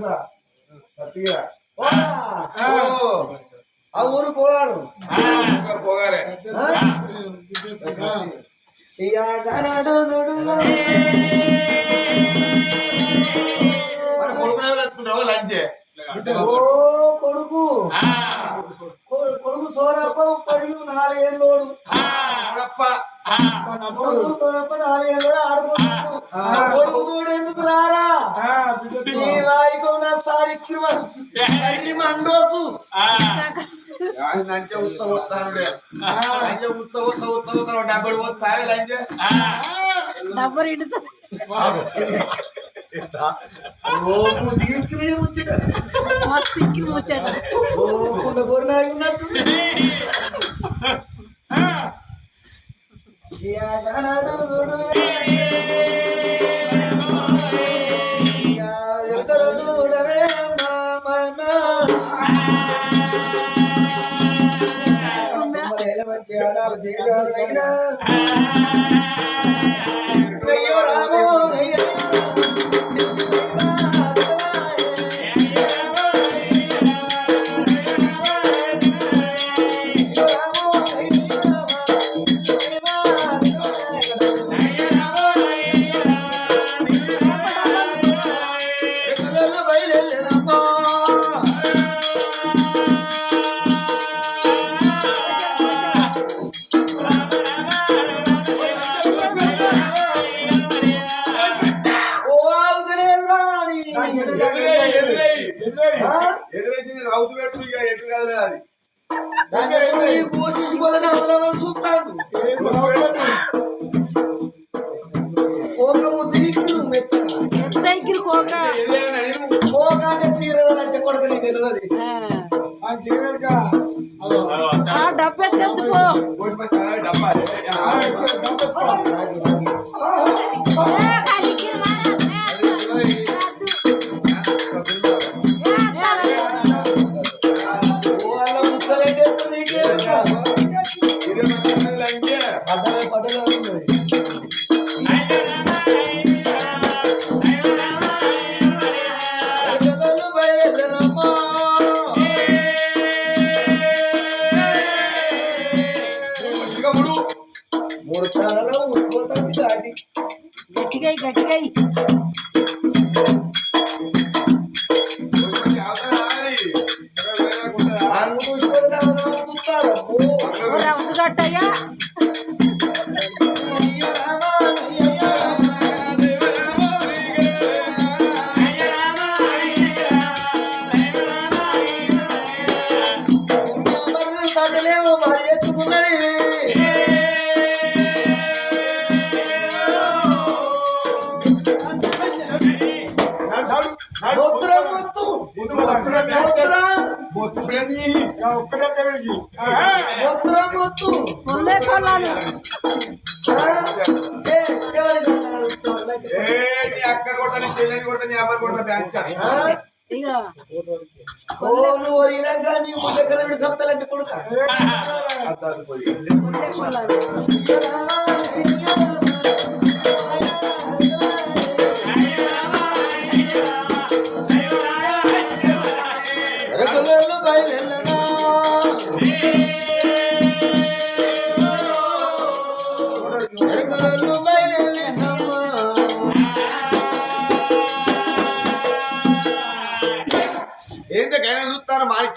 కదా? సత్య ఆ ఊరు పోగారు పోగారే డబ్బులు పోతే తాగలు అయితే డబ్బు ఇడుతుంది ముచ్చట Thank you. ఒక్కడే తెలియదు మొత్తు ముందే కొన్నాను అక్క కొడతా నీ చెల్లెని కొడతా నీ అబ్బాయి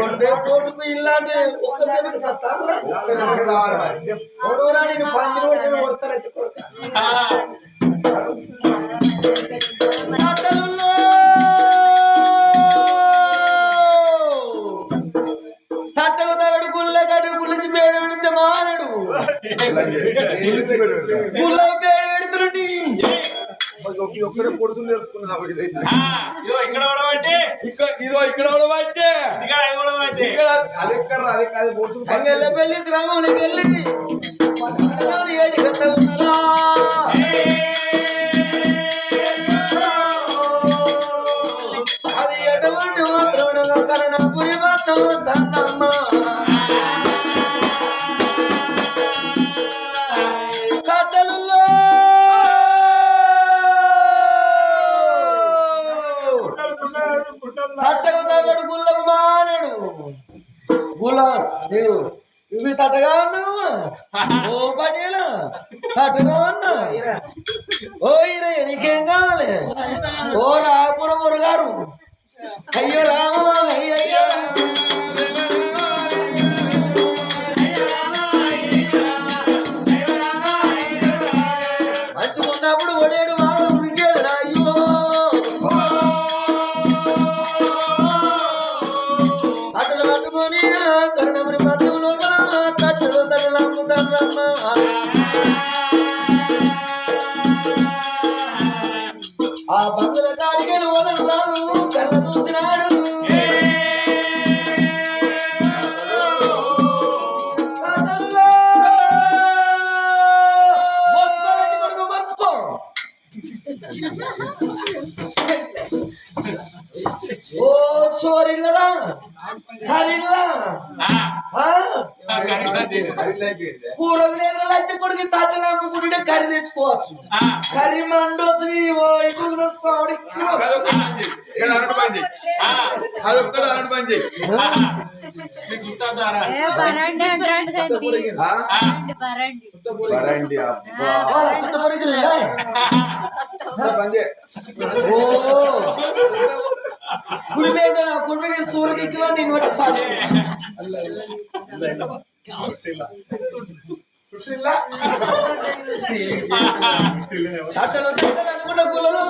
ఉండే కోటుకు ఇల్లాంటి ఒక్క దేవుడికి సత్తా ఒకరా నేను పందిని వచ్చి తగడు గుళ్ళ గడు గురించి పేడ పెడితే మానడు గుళ్ళ పేడ పెడుతున్నాడు ఒక్క- ఒక్కడే ఆ, ఇదిగో ఇక్కడ ఉడబట్టి ఇక్కడ ఇదో ఇక్కడ కూడా పట్టే ఇక్కడ ఇక్కడ అది కాదు పోతుంది పెళ్ళి గ్రామానికి వెళ్ళి. ఆ, ఆ? కూరలు లేదు లచ్చ కొడుకు తట్టలు అమ్ముకుంటే కర్రీ తెచ్చుకోవచ్చు ఆ, కర్రీ మండోసి ఓ సాడి ఇక్కడ ಕುಡಿಬೇಡ ಕುಡಿಗೆ ಸೂರಿಗೆ ಇಕ್ಕವ ನೀನು ಸಾಡಿ ಅಲ್ಲ ಇಲ್ಲ ಇಲ್ಲ ಅಟಲ ಅಟಲ ಕುಲಲು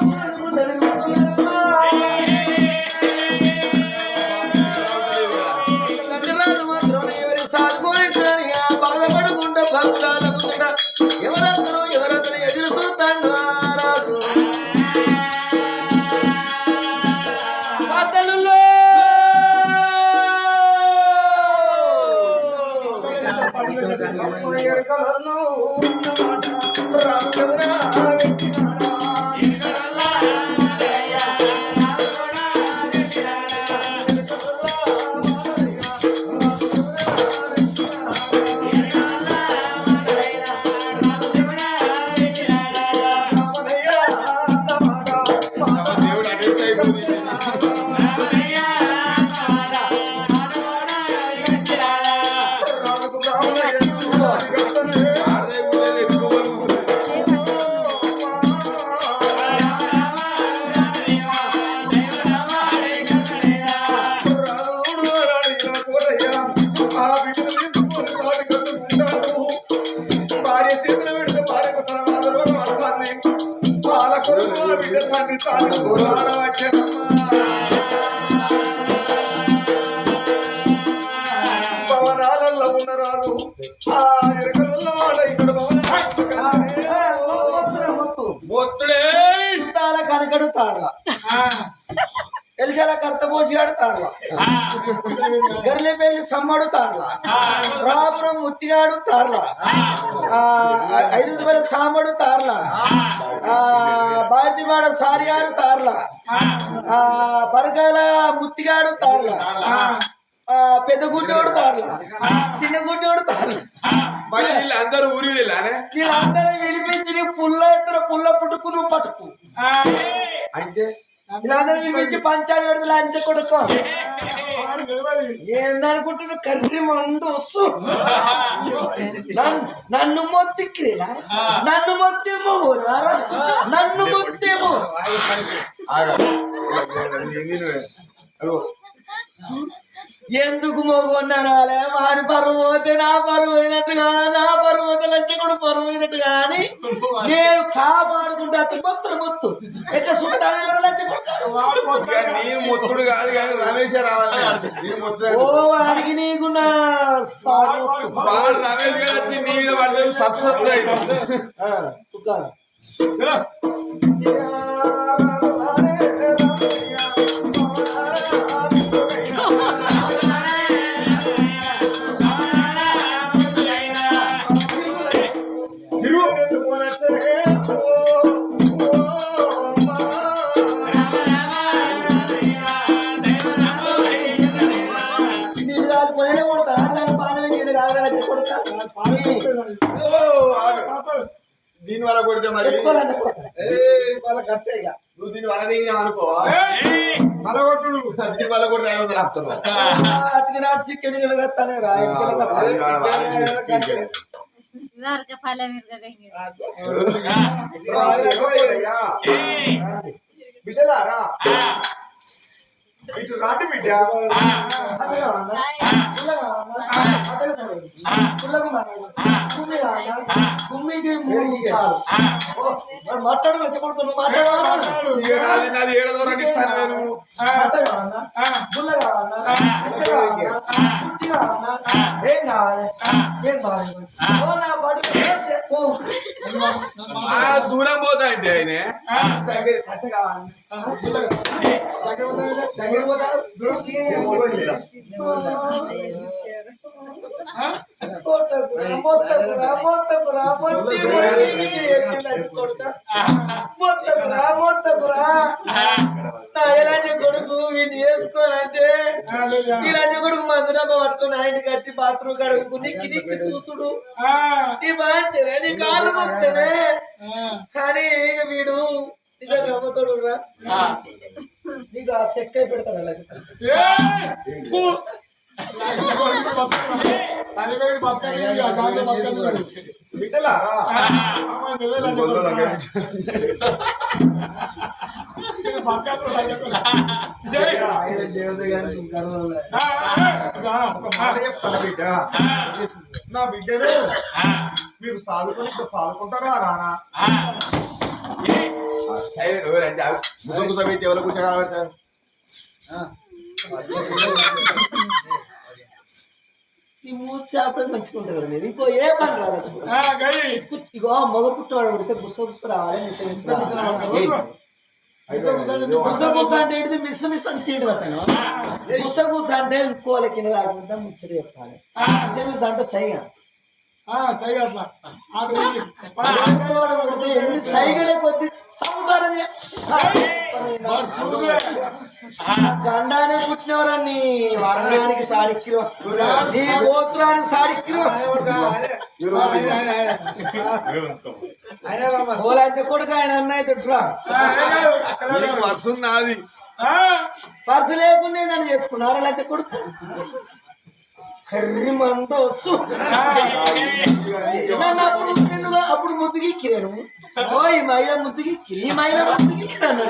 గర్రె పెళ్ళి సమ్మడు తారల. రాపురం ముత్తిగాడు తారల. ఆ, ఐదు రూపాయల సాంబడు తారల. ఆ, భారతివాడ సారిగాడు తారల. ఆ, బరకాల ముత్తిగాడు తారల. ఆ, పెద్ద గుడ్డోడు తారల. చిన్న గుడ్డోడు తారల. మరి ఊరి వీళ్ళందరూ వినిపించి పుల్ల ఎత్తున పుల్ల పుట్టుకు నువ్వు పట్టుకు. అంటే వీళ్ళందరూ వినిపించి పంచాయతీ పెడతలు అంచె కొడుకో. ఏందనుకుంటున్నావు కర్రీ మందు వస్తు. నన్ను- నన్ను నన్ను మొత్తేమో నన్ను మొత్తేమో. అగో. ఎందుకు మోగొన్నానాలే వాడి పరువు పోతే నా పరువు పోయినట్టుగా నా పరువు పోతే లచ్చకుడు పరువు పోయినట్టుగా అని నేను కాపాడుకుంటా అతను మొత్తం మొత్తు. ఎట్లా సుట్టాను ఎవరు లచ్చకుడు ఇక నీ మొత్తుడు కాదు కానీ రమేషే రావాలి? నీ మొత్తుడు. ఓ వాడికి నీకు నా రమేష్ గారు వచ్చి నీ మీద పడితే సత్ సత్ అయింది దీని వల్ల కొడితే మరి నువ్వు దీని వల్ల దిగినావు అనుకో దీని వల్ల కొడితే ఐదు వందలు ఆపుతున్నావు చికెన్ కత్తానే ఇటు రాటి బిడ్డ మాట్లాడు వచ్చి మాట్లాడు ఏడాది నాది ఏడో దూరం ఇస్తాను నేను ఏం కావాలి ఏం కావాలి ఓ నా బడుగు చెప్పు ఆ దూరం పోతా అంటే ఆయన. కావాలి దగ్గర ఇలాంటి కొడుకు వీడిని వేసుకోనంటే ఇలాంటి కొడుకు మందు డబ్బా పట్టుకుని ఆయనకి వచ్చి బాత్రూమ్ కడుగు నిక్కి నిక్కి చూసుడు నీ బాధ్యత నీ కాలు మొత్తనే కానీ ఇక వీడు నిజంగా అమ్మతోడు రా నీకు ఆ సెట్ అయి పెడతారు అలాగే నా బిడ్డను మీరు సాదుకొని ఇప్పుడు సాదుకుంటారా రానా కూర్చోబెట్టి ఎవరు కూర్చోగలబెడతారు ఈ మూడు చేపలు మంచిగా ఉంటుంది మీరు ఇంకో ఏ పని రాదు ఇగో మగ పుట్టవాడు పుడితే గుస్స గుస్స రావాలి మిస్ అంటే ఏంటిది మిస్ మిస్ అని అతను గుస్స గుస్స అంటే ఇంకోల కింద రాకుండా ముచ్చట చెప్పాలి మిస్ మిస్ అంటే సైగా పుడితే ఎన్ని సైగలే కొద్ది సంసారమే. గండానే పుట్టినవరని వర్గానికి సాడిక్కిరు. నీ గోత్రానికి సాడిక్కిరు. ఓలంటే కొడుకు ఆయన అన్నయ్య నాది పర్సు లేకుండా నన్ను చేసుకున్నారు? లేకపోతే కొడుకు. అప్పుడు అప్పుడు ముద్దుగిక్కిరాను ఓ ఈ మహిళ ముద్దుగిక్కిరి. ఈ మహిళ ముద్దుగిక్కిరాను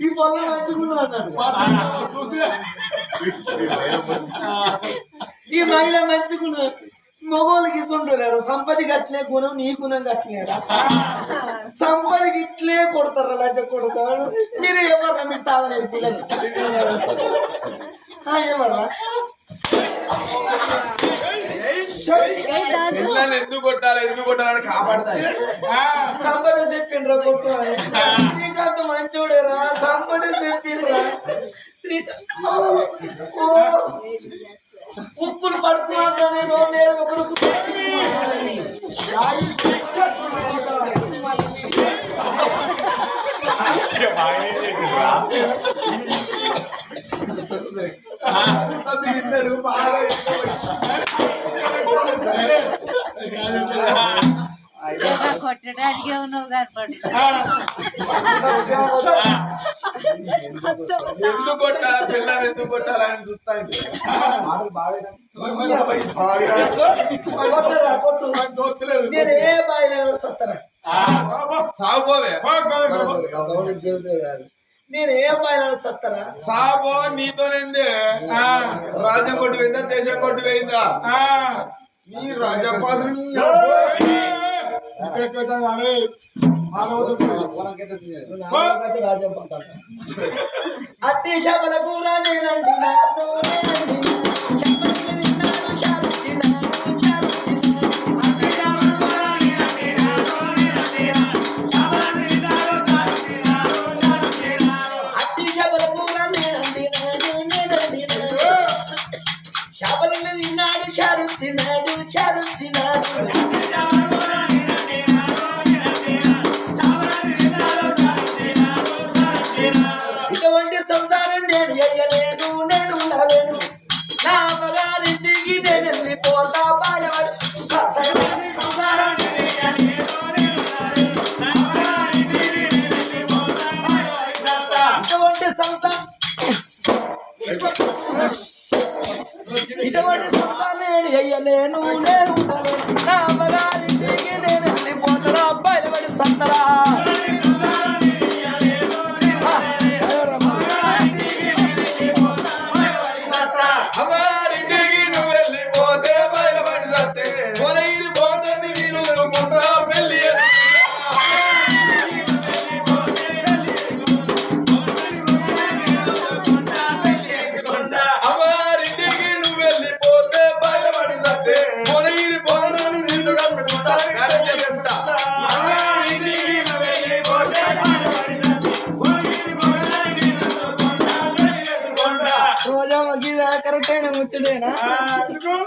ఈ పొలం మంచుకున్నా అన్నాడు. ఈ మహిళ మంచుకున్నా మగోళ్ళకి ఇస్తుంటారు సంపదికి అట్లే గుణం నీ గుణం కట్టలేరా సంపదికి ఇట్లే కొడతారు లంచ కొడతారు. మీరు ఏమన్నా మీరు తాగలేదు ఏమన్నా పిల్లల్ని ఎందుకు కొట్టాలి ఎందుకు కొట్టాలని కాపాడతాయి. సంపద చెప్పిండ్రా కొట్టు అని శ్రీకాంత్ మంచోడేరా సంపద చెప్పిండ్రా శ్రీకాంత్ ఓ, ఉప్పులు పడుతున్నా నేను నేను ఒకరు కొట్టడానికి నువ్వు కనపడి ఎందుకు కొట్టాలి? పిల్లల్ని ఎందుకు కొట్టాలని చూస్తాను కొట్టురా, కొట్టు. నేను ఏ బాయిలో సత్తరా సాగుపోవే నేను ఏ బాయిలో సత్తరా సాబో నీతోనేందే? రాజ్యం కొట్టు పోయిందా? దేశం కొట్టు పోయిందా? నీ రాజ్యం పాత్ర నీ అబ్బో. అట్టి శబల కూర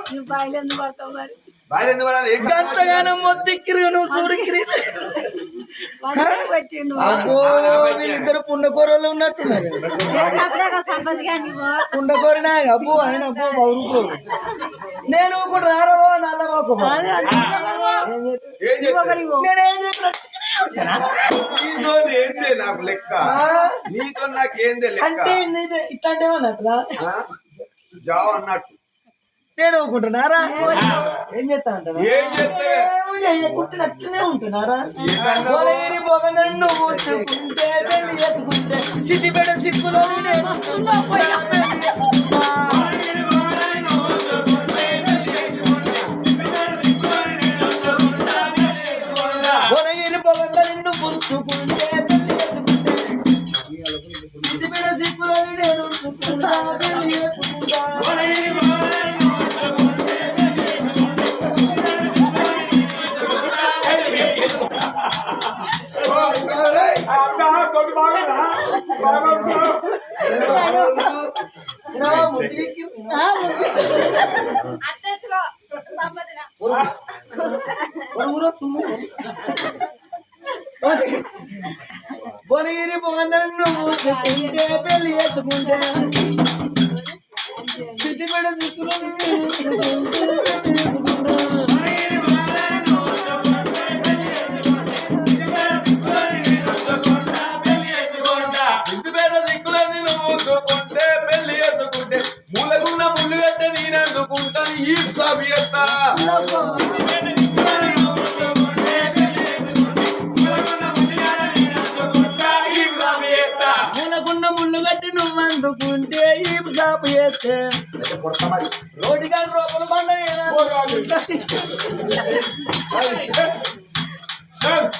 నువ్వు బయలు పడతావు మరి? బయలు ఎందుకు పడాలి? ఏం గంతగానం మొత్తిక్కిరి నువ్వు చూడికిరి పెట్టిండు. అబ్బో, వీళ్ళిద్దరు పుండకూరలు ఉన్నట్టున్నారు. పుండకూరినా అబ్బో ఆయన అబ్బో బౌరుకో నేను కూడా రారవో నల్లవోకు నీతో ఏందే నాకు లెక్క? నీతో నాకేందే లెక్క? అంటే? జావ్ అన్నట్టు. నేను ఊరుకుంటున్నారా ఏం చేస్తా అంటారా ఉంటున్నారా? నన్ను సిద్ధిపేట సిక్కులో నా ముట్టికి ఊరో సుమ్ము బొనగిరి పొగందరను ఊచుకుంటే పెళ్ళి చేసుకుంటే సిద్ధిపేట సిక్కులో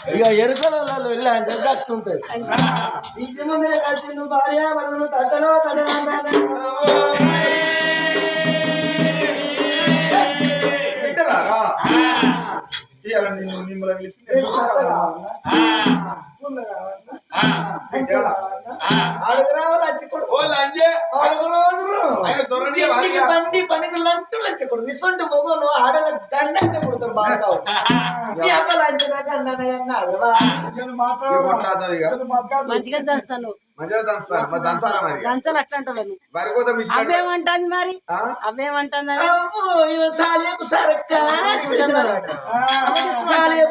ఇక ఎరుకలలో వెళ్ళి అంటే దక్కుంటుంది. ఇంటి ముందరే కలిసి భార్య భర్తలు తట్టలో పిలిచి బండి పనికి లంటు లచ్చకొడు మొగలు ఆడల దండంగా పుడతారు బాగా మంచిగా చేస్తాను అవేమంటుంది మరి అవేమంటుంది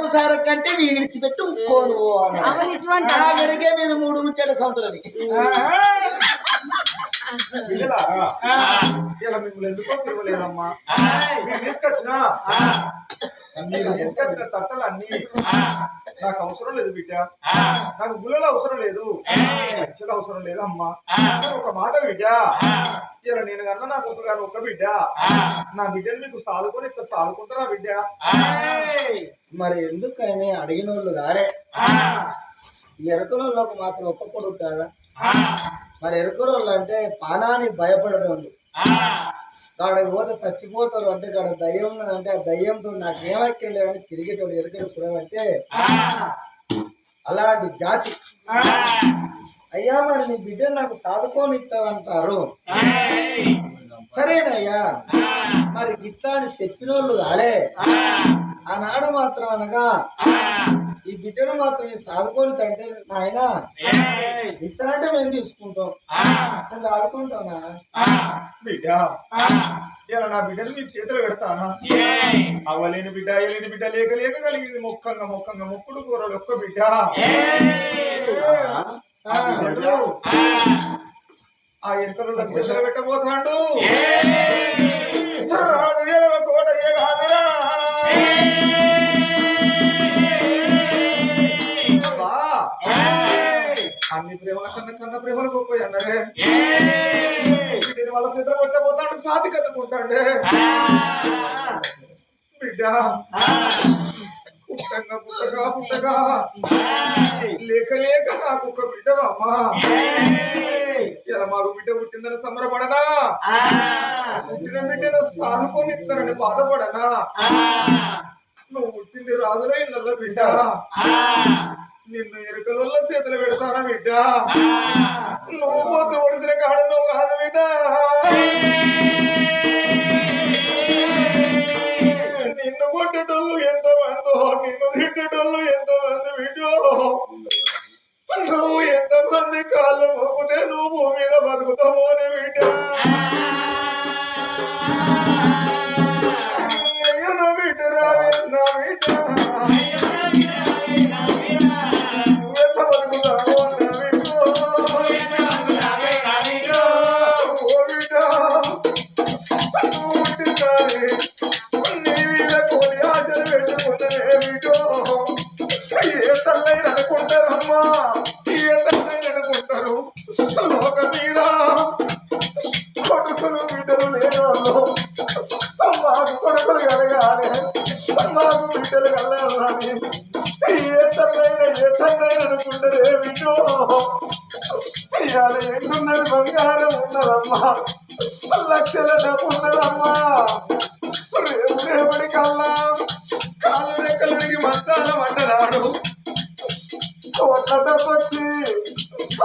సారక్క అంటే వీడు విడిచిపెట్టి ఇంకోను ఆఖరికే మీరు మూడు ముచ్చట సంవత్సరాలు తీసుకొచ్చిన? మీరు తీసుకొచ్చిన తట్టలు అన్ని నాకు అవసరం లేదు బిడ్డ. నాకు గుళ్ళలో అవసరం లేదు. లక్షలు అవసరం లేదు అమ్మా. ఒక మాట బిడ్డ. ఇలా నేను కన్నా నాకు ఒక గాను ఒక బిడ్డ. నా బిడ్డని మీకు సాదుకొని ఇట్లా సాదుకుంటారా బిడ్డ? మరి ఎందుకని అడిగిన వాళ్ళు గారే ఎరకలలోకి మాత్రం ఒక్కప్పుడు ఉంటారా మరి ఎరకరోళ్ళు అంటే పానానికి భయపడేవాళ్ళు కాడకి పోతే చచ్చిపోతారు అంటే కాడ దయ్యం ఉన్నదంటే ఆ దయ్యంతో నాకు ఏమక్కర్లేదు అని తిరిగేటోడు ఎరకలు అంటే అలాంటి జాతి. అయ్యా మరి నీ బిడ్డ నాకు సాదుకొని ఇస్తావంటారు. సరేనయ్యా. మరి ఇట్లా అని చెప్పిన వాళ్ళు కాలే ఆనాడు మాత్రం అనగా బిడ్డను మాత్రం ఈ సాదుకొని తంటే నాయన ఇతరంటే మేము తీసుకుంటాం. బిడ్డ. ఇలా నా బిడ్డని మీ చేతిలో పెడతానా? అవ్వలేని బిడ్డ అయ్యలేని బిడ్డ లేక లేక కలిగింది మొక్కంగా మొక్కంగా మొక్కుడు కూరలు ఒక్క బిడ్డ. ఆ బిడ్డలు లక్షలు పెట్టబోతాడు. రాజు సాతి బిడ్డ. పుట్టగా పుట్టగా పుట్టగా లేక లేక నాకు ఒక బిడ్డ అమ్మా? ఇలా మాకు బిడ్డ పుట్టిందని సంబరపడనా? పుట్టిన బిడ్డను సానుకొని ఇస్తారని బాధపడనా? నువ్వు పుట్టింది రాజుల ఇళ్ళ బిడ్డ. నిన్ను ఎరుకల వల్ల చేతులు పెడతానా బిడ్డ? నువ్వు పోతూ ఒడిసిన కాడ నువ్వు కాదు బిడ్డ. కొట్టేటోళ్ళు ఎంతో మందో నిన్ను తిట్టేటోళ్ళు ఎంతో మంది మాకు కొడుకులు కలగాలి మాకు బిడ్డలు కలగాలని ఏ తల్లైన ఏ తల్లైన అనుకుంటారే బిడ్డో ఇవాళ ఎన్నున్నది బంగారం ఉన్నదమ్మా లక్షల డబ్బు ఉన్నదమ్మా రేపు రేపటి కల్లా. కాళ్ళు రెక్కలడికి మంచాల వంటరాడు కోట్ల డబ్బొచ్చి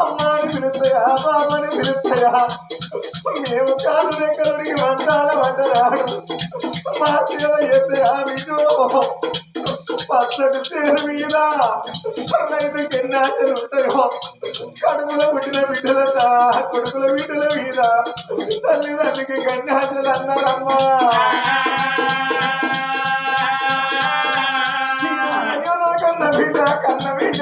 అమ్మాని పిలుస్తాయా బాబాని పిలుస్తాయా మేము కాళ్ళు రెక్కలడికి మంచాల వంటరాడు మా సేవ చేస్తాయా విజు పచ్చడి పేరు మీద రైతుకి ఎన్ని ఉంటాయో కడుపులో పుట్టిన బిడ్డల కొడుకుల బిడ్డల మీద తల్లిదండ్రులకి కన్యాశలు అన్నారమ్మా కన్న బిడ్డ కన్న బిడ్డ